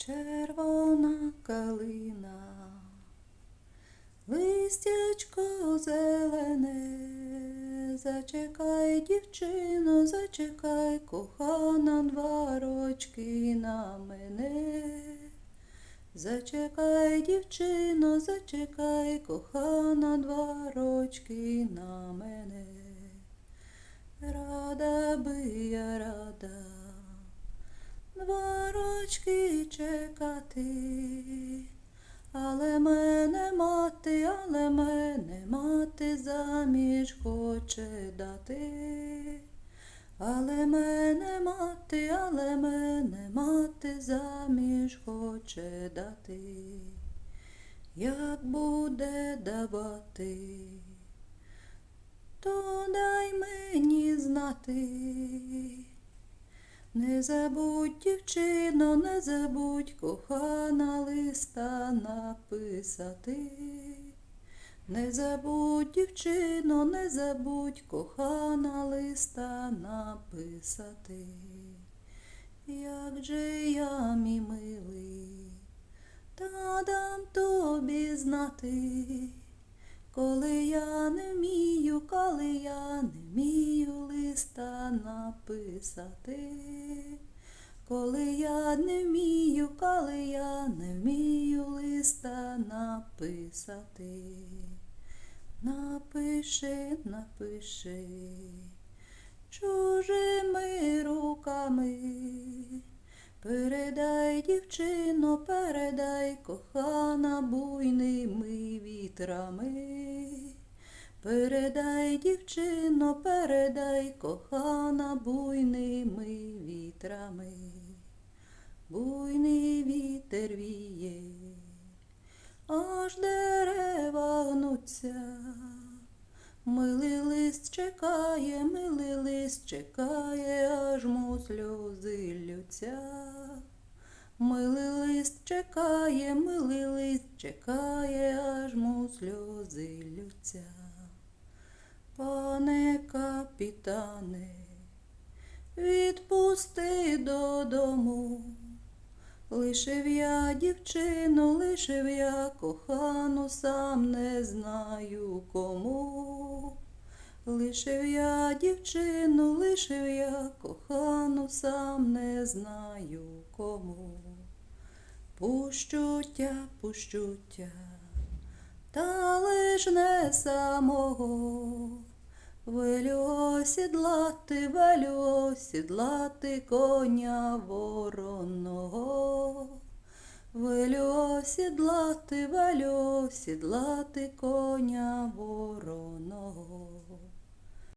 червона калина, листячко зелене, зачекай, дівчино, зачекай, кохана два рочки на мене. Зачекай, дівчино, зачекай, кохана два рочки на мене. Рада би я рада, два чекати, але мене мати, але мене мати заміж хоче дати. Але мене мати, але мене мати заміж хоче дати. Як буде давати, то дай мені знати. Не забудь, дівчино, не забудь, кохана листа написати. Не забудь, дівчино, не забудь, кохана листа написати. Як же я, мій милий, та дам тобі знати, коли я не вмію, коли написати. Коли я не вмію, коли я не вмію листа написати. Напиши, напиши чужими руками. Передай, дівчино, передай, кохана буйними вітрами. Передай, дівчино, передай, кохана буйними вітрами. Буйний вітер віє, аж дерева гнуться. Милий лист чекає, милий лист чекає, аж му сльози лються. Милий лист чекає, милий лист чекає, аж му сльози лються. Пане капітане, відпусти додому. Лишив я дівчину, лишив я кохану, сам не знаю кому. Лишив я дівчину, лишив я кохану, сам не знаю кому. Пущуття, пущуття, та лиш не самого. Велю сідлати, велю сідлати коня вороного, велю сідлати, велю сідлати коня вороного.